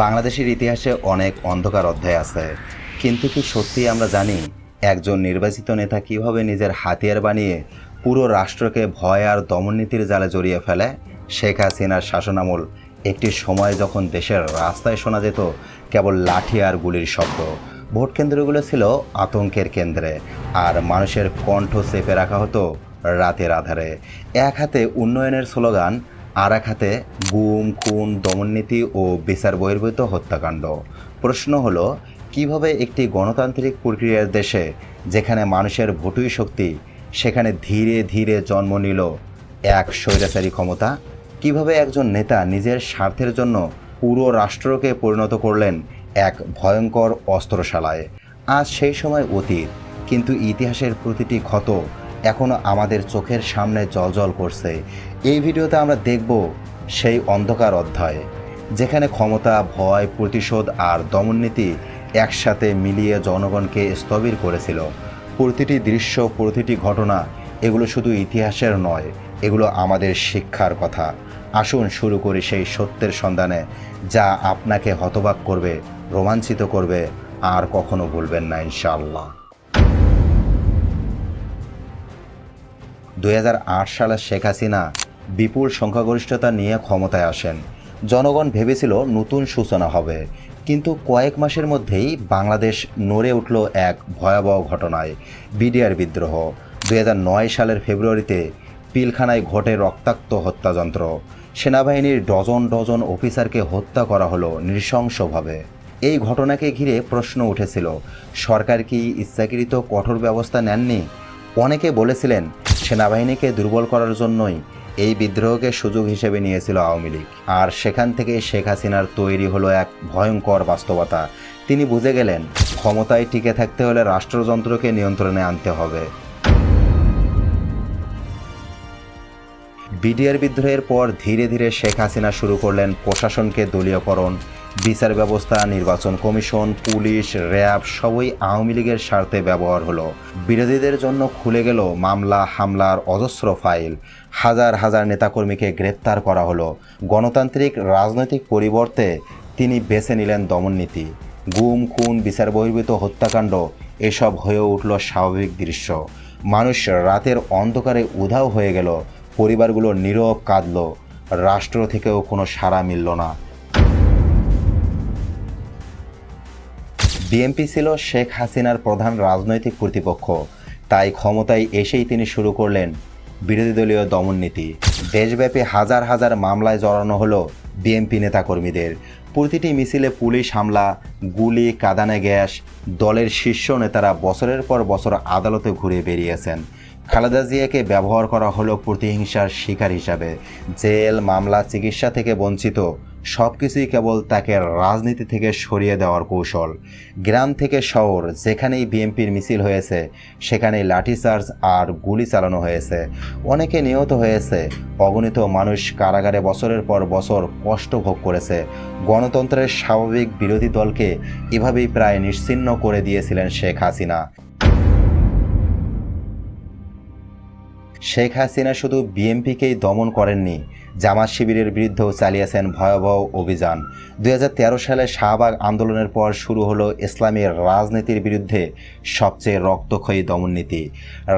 বাংলাদেশের ইতিহাসে অনেক অন্ধকার অধ্যায় আছে। কিন্তু কি সত্যি আমরা জানি, একজন নির্বাচিত নেতা কীভাবে নিজের হাতিয়ার বানিয়ে পুরো রাষ্ট্রকে ভয় আর দমননীতির জালে জড়িয়ে ফেলে? শেখ হাসিনার শাসনামল একটি সময় যখন দেশের রাস্তায় শোনা যেত কেবল লাঠি আর গুলির শব্দ। ভোট কেন্দ্রগুলো ছিল আতঙ্কের কেন্দ্রে আর মানুষের কণ্ঠ চেপে রাখা হতো রাতের আধারে। এক হাতে উন্নয়নের স্লোগান আর এক হাতে গুম, খুন দমননীতি ও বিচার বহির্ভূত হত্যাকাণ্ড। প্রশ্ন হলো, কীভাবে একটি গণতান্ত্রিক প্রক্রিয়ার দেশে, যেখানে মানুষের ভোটই শক্তি, সেখানে ধীরে ধীরে জন্ম নিল এক স্বৈরাচারী ক্ষমতা? কীভাবে একজন নেতা নিজের স্বার্থের জন্য পুরো রাষ্ট্রকে পরিণত করলেন এক ভয়ঙ্কর অস্ত্রশালায়? আজ সেই সময় অতীত, কিন্তু ইতিহাসের প্রতিটি ক্ষত এখনও আমাদের চোখের সামনে জলজল করছে। এই ভিডিওতে আমরা দেখব সেই অন্ধকার অধ্যায়, যেখানে ক্ষমতা, ভয়, প্রতিশোধ আর দমননীতি একসাথে মিলিয়ে জনগণকে স্থবির করেছিল। প্রতিটি দৃশ্য, প্রতিটি ঘটনা এগুলো শুধু ইতিহাসের নয়, এগুলো আমাদের শিক্ষার কথা। আসুন শুরু করি সেই সত্যের সন্ধানে, যা আপনাকে হতবাক করবে, রোমাঞ্চিত করবে, আর কখনো ভুলবেন না, ইনশাআল্লাহ। দু হাজার আট সালে শেখ হাসিনা বিপুল সংখ্যাগরিষ্ঠতা নিয়ে ক্ষমতায় আসেন। জনগণ ভেবেছিল নতুন সূচনা হবে। কিন্তু কয়েক মাসের মধ্যেই বাংলাদেশ নড়ে উঠল এক ভয়াবহ ঘটনায়, বিডিআর বিদ্রোহ। দু হাজার নয় সালের ফেব্রুয়ারিতে পিলখানায় ঘটে রক্তাক্ত হত্যাযন্ত্র। সেনাবাহিনীর ডজন ডজন অফিসারকে হত্যা করা হলো নৃশংসভাবে। এই ঘটনাকে ঘিরে প্রশ্ন উঠেছিল, সরকার কি ইচ্ছাকৃত কঠোর ব্যবস্থা নেননি? অনেকে বলেছিলেন সেনাবাহিনীকে দুর্বল করার জন্যই এই বিদ্রোহকে সুযোগ হিসেবে নিয়েছিল আওয়ামী লীগ। আর সেখান থেকে শেখ হাসিনার তৈরি হলো এক ভয়ঙ্কর বাস্তবতা। তিনি বুঝে গেলেন, ক্ষমতায় টিকে থাকতে হলে রাষ্ট্রযন্ত্রকে নিয়ন্ত্রণে আনতে হবে। বিডিআর বিদ্রোহের পর ধীরে ধীরে শেখ হাসিনা শুরু করলেন প্রশাসনকে দলীয়করণ বিচার ব্যবস্থা, নির্বাচন কমিশন, পুলিশ, র্যাব সবই আওয়ামী লীগের স্বার্থে ব্যবহার হলো। বিরোধীদের জন্য খুলে গেল মামলা, হামলার অজস্র ফাইল। হাজার হাজার নেতাকর্মীকে গ্রেপ্তার করা হলো। গণতান্ত্রিক রাজনৈতিক পরিবর্তে তিনি বেছে নিলেন দমননীতি গুম, খুন, বিচার বহির্ভূত হত্যাকাণ্ড, এসব হয়ে উঠল স্বাভাবিক দৃশ্য। মানুষ রাতের অন্ধকারে উধাও হয়ে গেল। পরিবারগুলো নীরব কাঁদল। রাষ্ট্র থেকেও কোনো সাড়া মিলল না। বিএনপি ছিল শেখ হাসিনার প্রধান রাজনৈতিক কর্তৃপক্ষ। তাই ক্ষমতায় এসেই তিনি শুরু করলেন বিরোধী দলীয় দমননীতি দেশব্যাপী হাজার হাজার মামলায় জড়ানো হলো বিএনপি নেতাকর্মীদের। প্রতিটি মিছিলে পুলিশ হামলা, গুলি, কাদানে গ্যাস, দলের শীর্ষ নেতারা বছরের পর বছর আদালতে ঘুরে বেরিয়েছেন। খালেদা জিয়াকে ব্যবহার করা হলো প্রতিহিংসার শিকার হিসাবে। জেল, মামলা, চিকিৎসা থেকে বঞ্চিত সব কিছুই কেবল তাকে রাজনীতি থেকে সরিয়ে দেওয়ার কৌশল। গ্রাম থেকে শহর, যেখানেই বিএনপির মিছিল হয়েছে, সেখানেই লাঠিচার্জ আর গুলি চালানো হয়েছে। অনেকে নিহত হয়েছে, অগণিত মানুষ কারাগারে বছরের পর বছর কষ্ট ভোগ করেছে। গণতন্ত্রের স্বাভাবিক বিরোধী দলকে এভাবেই প্রায় নিশ্চিহ্ন করে দিয়েছিলেন শেখ হাসিনা। শেখ হাসিনা শুধু বিএনপিকেই দমন করেননি, জামাত শিবিরের বিরুদ্ধেও চালিয়েছেন ভয়াবহ অভিযান। দু হাজার তেরো সালে শাহবাগ আন্দোলনের পর শুরু হলো ইসলামী রাজনীতির বিরুদ্ধে সবচেয়ে রক্তক্ষয়ী দমননীতি।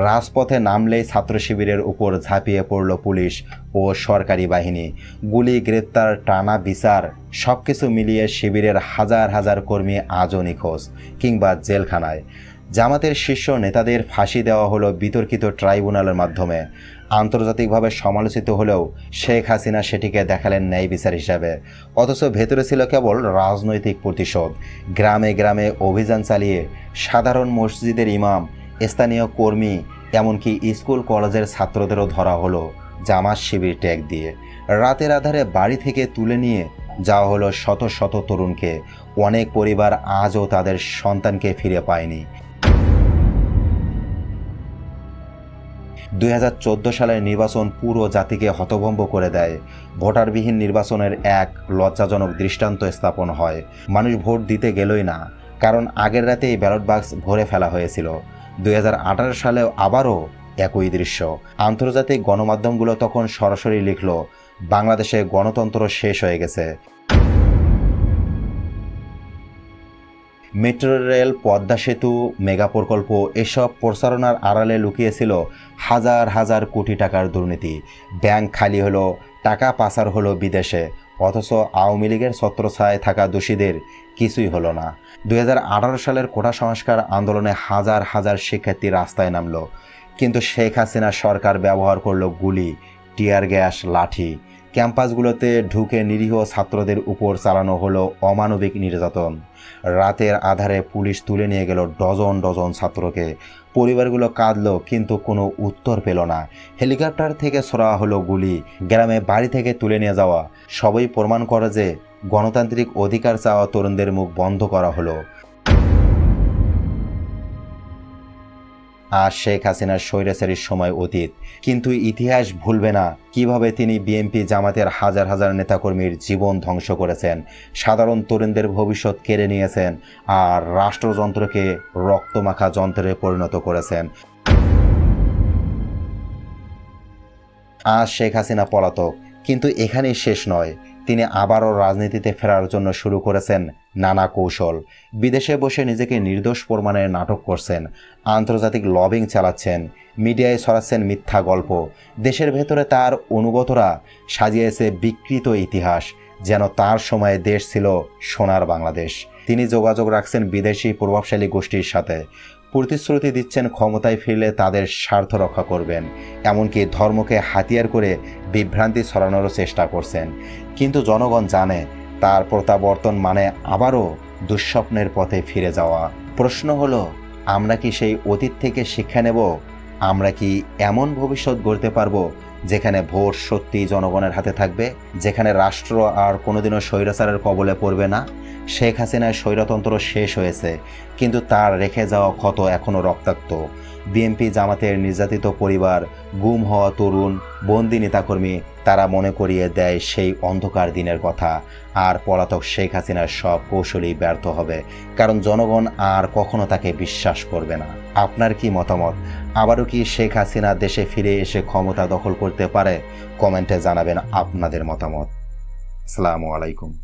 রাজপথে নামলেই ছাত্র শিবিরের উপর ঝাঁপিয়ে পড়ল পুলিশ ও সরকারি বাহিনী। গুলি, গ্রেপ্তার, টানা বিচার সব কিছু মিলিয়ে শিবিরের হাজার হাজার কর্মী আজও নিখোঁজ কিংবা জেলখানায়। জামাতের শীর্ষ নেতাদের ফাঁসি দেওয়া হলো বিতর্কিত ট্রাইব্যুনালের মাধ্যমে। আন্তর্জাতিকভাবে সমালোচিত হলেও শেখ হাসিনা সেটিকে দেখালেন ন্যায় বিচার হিসাবে। অথচ ভেতরে ছিল কেবল রাজনৈতিক প্রতিশোধ। গ্রামে গ্রামে অভিযান চালিয়ে সাধারণ মসজিদের ইমাম, স্থানীয় কর্মী, এমনকি স্কুল কলেজের ছাত্রদেরও ধরা হলো জামাত শিবির ট্যাগ দিয়ে। রাতের আধারে বাড়ি থেকে তুলে নিয়ে যাওয়া হলো শত শত তরুণকে। অনেক পরিবার আজও তাদের সন্তানকে ফিরে পায়নি। দুই সালের নির্বাচন পুরো জাতিকে হতভম্ব করে দেয়। ভোটারবিহীন নির্বাচনের এক লজ্জাজনক দৃষ্টান্ত স্থাপন হয়। মানুষ ভোট দিতে গেলই না, কারণ আগের রাতেই ব্যালট বাক্স ভরে ফেলা হয়েছিল। দুই হাজার আঠারো সালেও আবারও একই দৃশ্য। আন্তর্জাতিক গণমাধ্যমগুলো তখন সরাসরি লিখল, বাংলাদেশে গণতন্ত্র শেষ হয়ে গেছে। মেট্রো রেল, পদ্মা সেতু, মেগা প্রকল্প, এসব প্রচারণার আড়ালে লুকিয়েছিল হাজার হাজার কোটি টাকার দুর্নীতি। ব্যাংক খালি হলো, টাকা পাচার হলো বিদেশে, অথচ আওয়ামী লীগের ছত্রছায়ায় থাকা দোষীদের কিছুই হলো না। দু হাজার আঠারো সালের কোটা সংস্কার আন্দোলনে হাজার হাজার শিক্ষার্থী রাস্তায় নামলো। কিন্তু শেখ হাসিনা সরকার ব্যবহার করল গুলি, টিয়ার গ্যাস, লাঠি। ক্যাম্পাসগুলোতে ঢুকে নিরীহ ছাত্রদের উপর চালানো হলো অমানবিক নির্যাতন। রাতের আধারে পুলিশ তুলে নিয়ে গেল ডজন ডজন ছাত্রকে। পরিবারগুলো কাঁদল, কিন্তু কোনো উত্তর পেল না। হেলিকপ্টার থেকে ছোড়া হলো গুলি, গ্রামে বাড়ি থেকে তুলে নিয়ে যাওয়া। সবই প্রমাণ করে যে গণতান্ত্রিক অধিকার চাওয়া তরুণদের মুখ বন্ধ করা হলো। আর শেখ হাসিনার স্বৈরাচারীর সময় অতীত। কিন্তু ইতিহাস ভুলবে না, কীভাবে তিনি বিএনপি জামাতের হাজার হাজার নেতাকর্মীর জীবন ধ্বংস করেছেন, সাধারণ তরুণদের ভবিষ্যৎ কেড়ে নিয়েছেন আর রাষ্ট্রযন্ত্রকে রক্তমাখা যন্ত্রে পরিণত করেছেন। আজ শেখ হাসিনা পলাতক, কিন্তু এখানেই শেষ নয়। তিনি আবারও রাজনীতিতে ফেরার জন্য শুরু করেছেন নানা কৌশল। বিদেশে বসে নিজেকে নির্দোষ প্রমাণের নাটক করছেন, আন্তর্জাতিক লবিং চালাচ্ছেন, মিডিয়ায় ছড়াচ্ছেন মিথ্যা গল্প। দেশের ভেতরে তার অনুগতরা সাজিয়েছে বিকৃত ইতিহাস যেন তার সময়ে দেশ ছিল সোনার বাংলাদেশ। তিনি যোগাযোগ রাখছেন বিদেশি প্রভাবশালী গোষ্ঠীর সাথে। প্রতিশ্রুতি দিচ্ছেন ক্ষমতায় ফিরলে তাদের স্বার্থ রক্ষা করবেন। এমনকি ধর্মকে হাতিয়ার করে বিভ্রান্তি ছড়ানোরও চেষ্টা করছেন। কিন্তু জনগণ জানে, তার প্রত্যাবর্তন মানে আবারও দুঃস্বপ্নের পথে ফিরে যাওয়া। প্রশ্ন হলো, আমরা কি সেই অতীত থেকে শিক্ষা নেব? আমরা কি এমন ভবিষ্যৎ গড়তে পারব যেখানে ভোট সত্যি জনগণের হাতে থাকবে, যেখানে রাষ্ট্র আর কোনোদিনও স্বৈরাচারের কবলে পড়বে না, শেখ হাসিনার স্বৈরতন্ত্র শেষ হয়েছে, কিন্তু তার রেখে যাওয়া ক্ষত এখনও রক্তাক্ত। বিএনপি জামাতের নির্যাতিত পরিবার, গুম হওয়া তরুণ, বন্দি নেতাকর্মী, তারা মনে করিয়ে দেয় সেই অন্ধকার দিনের কথা। আর পলাতক শেখ হাসিনার সব কৌশলই ব্যর্থ হবে, কারণ জনগণ আর কখনো তাকে বিশ্বাস করবে না। আপনার কি মতামত? আবারও কি শেখ হাসিনা দেশে ফিরে এসে ক্ষমতা দখল করতে পারে? কমেন্টে জানাবেন আপনাদের মতামত। আসসালামু আলাইকুম।